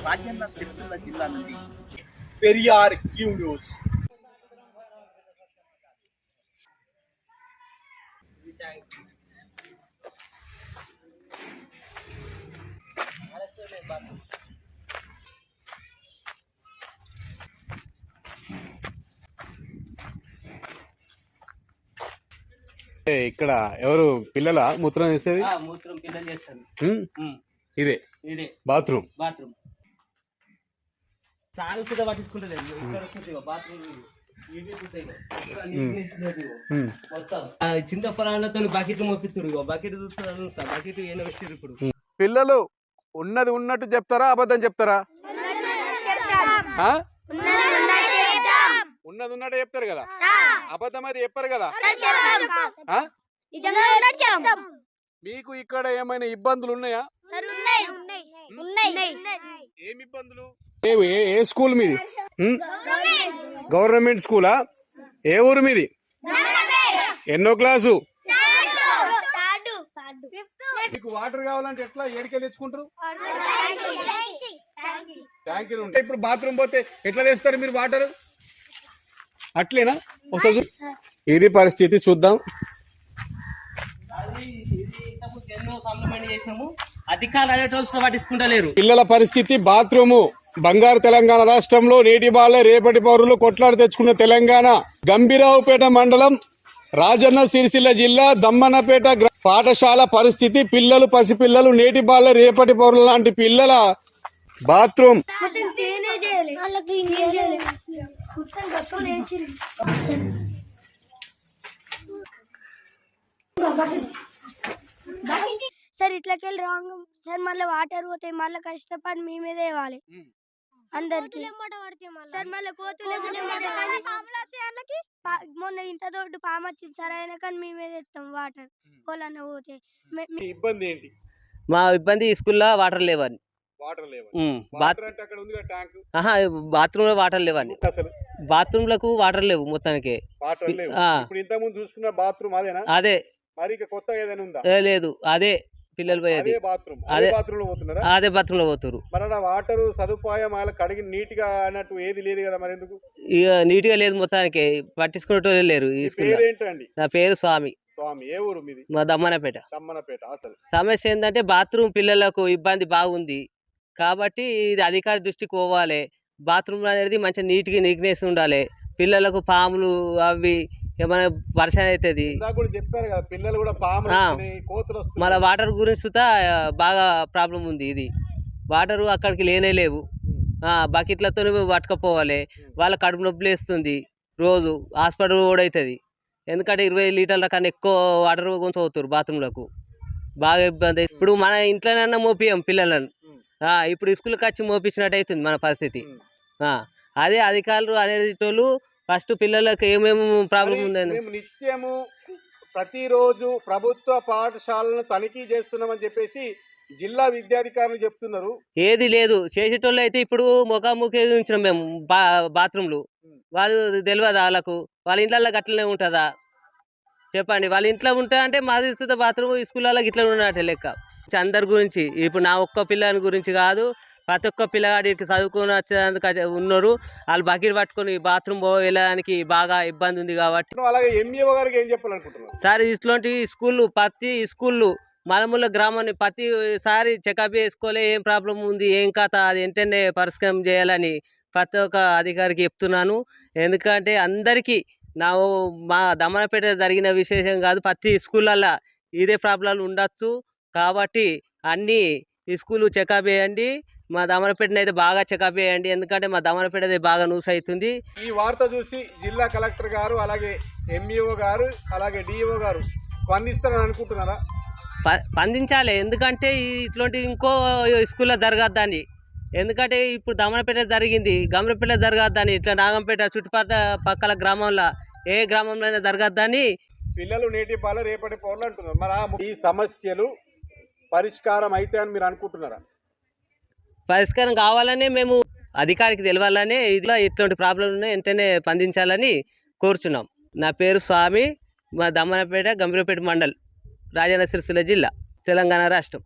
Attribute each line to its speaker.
Speaker 1: రాజన్న సిరిసిల్ల జిల్లా నుండి Periyar Q news.
Speaker 2: ఏ, ఇక్కడ ఎవరు? పిల్లల? మూత్రం వేసేది?
Speaker 3: ఆ, మూత్రం పిల్లలు చేస్తారు
Speaker 2: ఇదే.
Speaker 3: ఇదే.
Speaker 2: బాత్రూమ్.
Speaker 3: బాత్రూమ్. తాను పట్టించుకుంటలేదు. ఇక్కడ బాత్రూమ్ పొలాలతో బకెట్ మోపిస్తారు బకెట్ బకెట్ ఇప్పుడు.
Speaker 2: పిల్లలు ఉన్నది ఉన్నట్టు చెప్తారా అబద్ధం చెప్తారా? ఆ? ఉన్నది ఉన్నట్టు చెప్తారు కదా? అబద్ధం అయితే చెప్పారు కదా? మీకు ఇక్కడ ఏమైనా ఇబ్బందులు ఉన్నాయా. ఏమి ఇబ్బందులు? ఏ ఏ- ఏ స్కూల్ మీది? గవర్నమెంట్ స్కూలా? ఏ ఊరు మీది? ఎన్నో క్లాసు? మీకు వాటర్ కావాలంటే ఎట్లా ఏడికెళ్ళి తెచ్చుకుంటారు? ట్యాంకీ ఉంటే ఇప్పుడు బాత్రూమ్ పోతే ఎట్లా తెస్తారు మీరు వాటర్? అట్లేనా? ఒకసారి ఇది పరిస్థితి చూద్దాం.
Speaker 3: అధికారులు అనేటోళ్ళు పట్టించుకుంటలేరు
Speaker 2: పిల్లల పరిస్థితి బాత్రూము. బంగారు తెలంగాణ రాష్ట్రంలో నేటి బాలే రేపటి పౌరులు కొట్లాడి తెచ్చుకున్న తెలంగాణ గంభీరావుపేట మండలం రాజన్న సిరిసిల్ల జిల్లా దమ్మన్నపేట పాఠశాల పరిస్థితి పిల్లలు పసిపిల్లలు నేటి బాలే రేపటి పౌరులు లాంటి పిల్లల బాత్రూమ్.
Speaker 4: సార్ ఇట్లకెళ్ళి రాంగ్. సార్ మళ్ళీ వాటర్ పోతాయి మళ్ళీ కష్టపడి మీ మీదే ఇవ్వాలి. అందరికి. సార్ మళ్ళీ కోతులు పా- మొన్న ఇంత దొడ్డు పాము వచ్చింది సార్ అయినా కానీ మీ మీద ఎత్తాం? వాటర్. పొలాన్న పోతే.
Speaker 2: ఇబ్బంది ఏంటి?
Speaker 3: మా ఇబ్బంది స్కూల్లో వాటర్ లేవని.
Speaker 2: వాటర్ లేవు
Speaker 3: ఉమ్, బాత్
Speaker 2: అంటే అక్కడ ఉంది ట్యాంక్?
Speaker 3: ఆహా బాత్రూంలో వాటర్ లేవని.
Speaker 2: అసలు?
Speaker 3: బాత్రూమ్లకు వాటర్ లేవు మొత్తానికి.
Speaker 2: వాటర్ లేవు.
Speaker 3: ఆ.
Speaker 2: ఇప్పుడు ఇంత ముందు చూసుకున్న బాత్రూమ్ అదేనా?
Speaker 3: అదే.
Speaker 2: మరి కొత్తగా ఏదైనా ఉందా?
Speaker 3: ఏ లేదు. అదే. పిల్లలు పోయేది.
Speaker 2: అదే బాత్రూమ్. అదే
Speaker 3: బాత్రూంలో పోతారు
Speaker 2: వాటర్ సదుపాయం వాళ్ళకి కడిగి నీట్గా అన్నట్టు ఏది లేదు కదా మరి ఎందుకు?
Speaker 3: ఇక నీట్గా లేదు మొత్తానికి. పట్టించుకునేటోళ్ళు లేరు ఈ
Speaker 2: పేరేంటండి?
Speaker 3: నా పేరు స్వామి.
Speaker 2: స్వామి. ఏ ఊరు మీది?
Speaker 3: మా దమ్మనపేట.
Speaker 2: తమ్మనపేట అసలు.
Speaker 3: సమస్య ఏంటంటే బాత్రూమ్ పిల్లలకు ఇబ్బంది బాగుంది. కాబట్టి ఇది అధికారి దృష్టికి పోవాలి. బాత్రూమ్ అనేది మంచిగా నీట్గా నీట్నెస్ ఉండాలి. పిల్లలకు పాములు అవి ఏమైనా వర్షం అవుతుంది?
Speaker 2: చెప్పారు కదా పిల్లలు కూడా పాములు
Speaker 3: మళ్ళీ వాటర్ గురించి బాగా ప్రాబ్లం ఉంది ఇది. వాటరు అక్కడికి లేనే లేవు. బకెట్లతో పట్టుకపోవాలి. వాళ్ళ కడుపు నొప్పి లేస్తుంది రోజు. హాస్పిటల్ కూడా అవుతుంది ఎందుకంటే ఇరవై లీటర్ల కన్నా ఎక్కువ వాటర్ కొంచెం అవుతారు బాత్రూంలకు. బాగా ఇబ్బంది. ఇప్పుడు మన ఇంట్లోనన్నా మోపియం పిల్లలను. ఇప్పుడు స్కూల్కి వచ్చి మోపించినట్టు అవుతుంది మన పరిస్థితి. అదే అధికారులు అనేటోళ్ళు ఫస్ట్ పిల్లలకు ఏమేమి ప్రాబ్లం ఉందని
Speaker 2: మేము నిత్యము ప్రతిరోజు ప్రభుత్వ పాఠశాలను తనిఖీ చేస్తున్నామని చెప్పేసి జిల్లా విద్యాధికారులు చెప్తున్నారు.
Speaker 3: ఏది లేదు. చేసేటోళ్ళు అయితే ఇప్పుడు ముఖాముఖి ఉంచినాం మేము బా బాత్రూమ్లు వాళ్ళు తెలియదు వాళ్ళకు? వాళ్ళ ఇంట్లో గట్లనే ఉంటుందా? చెప్పండి. వాళ్ళ ఇంట్లో ఉంటా అంటే మాది బాత్రూమ్ స్కూళ్ళలో ఇట్లా ఉన్నట్టే లెక్క. అందరి గురించి ఇప్పుడు నా ఒక్క పిల్లని గురించి కాదు ప్రతి ఒక్క పిల్లగాడికి చదువుకొని వచ్చేందుకు ఉన్నారు. వాళ్ళు బకెట్ పట్టుకొని బాత్రూమ్ వెళ్ళడానికి బాగా ఇబ్బంది ఉంది కాబట్టి.
Speaker 2: అలాగే ఎంఈఓ గారికి ఏం చెప్పాలనుకుంటున్నారు
Speaker 3: సార్ ఇట్లాంటి స్కూళ్ళు ప్రతి స్కూళ్ళు మలముల గ్రామాన్ని ప్రతిసారి చెకప్ చేసుకోలే ఏం ప్రాబ్లం ఉంది ఏం కథ అది వెంటనే పరిష్కారం చేయాలని ప్రతి ఒక్క అధికారికి చెప్తున్నాను. ఎందుకంటే అందరికీ నా మా దమనపేట జరిగిన విశేషం కాదు ప్రతి స్కూళ్ళల్లో ఇదే ప్రాబ్లాలు ఉండొచ్చు. కాబట్టి అన్ని స్కూల్ చెకప్ చేయండి. మా దమనపేటని అయితే బాగా చెకప్ చేయండి. ఎందుకంటే మా దమనపేట అయితే బాగా న్యూస్ అవుతుంది
Speaker 2: ఈ వార్త చూసి జిల్లా కలెక్టర్ గారు అలాగే ఎంఈఓ గారు అలాగే డిఈఓ గారు స్పందిస్తారని అనుకుంటున్నారా?
Speaker 3: స్పందించాలి. ఎందుకంటే ఇట్లాంటి ఇంకో స్కూల్లో జరగద్దని. ఎందుకంటే ఇప్పుడు దమనపేట జరిగింది. గమనపేట జరగద్దని. ఇట్లా నాగంపేట చుట్టుపక్కల పక్కల గ్రామంలో ఏ గ్రామంలో అయినా జరగద్దని.
Speaker 2: పిల్లలు నేటి పాల రేపటి పౌరులు అంటున్నారు. మరి ఈ సమస్యలు పరిష్కారం అయితే అని మీరు అనుకుంటున్నారా?
Speaker 3: పరిష్కారం కావాలనే మేము అధికారికి తెలవాలనే ఇట్లా ఇటువంటి ప్రాబ్లం వెంటనే స్పందించాలని కోరుచున్నాం. నా పేరు స్వామి మా దమ్మనపేట గంభీరపేట మండల్ రాజన్న జిల్లా తెలంగాణ రాష్ట్రం.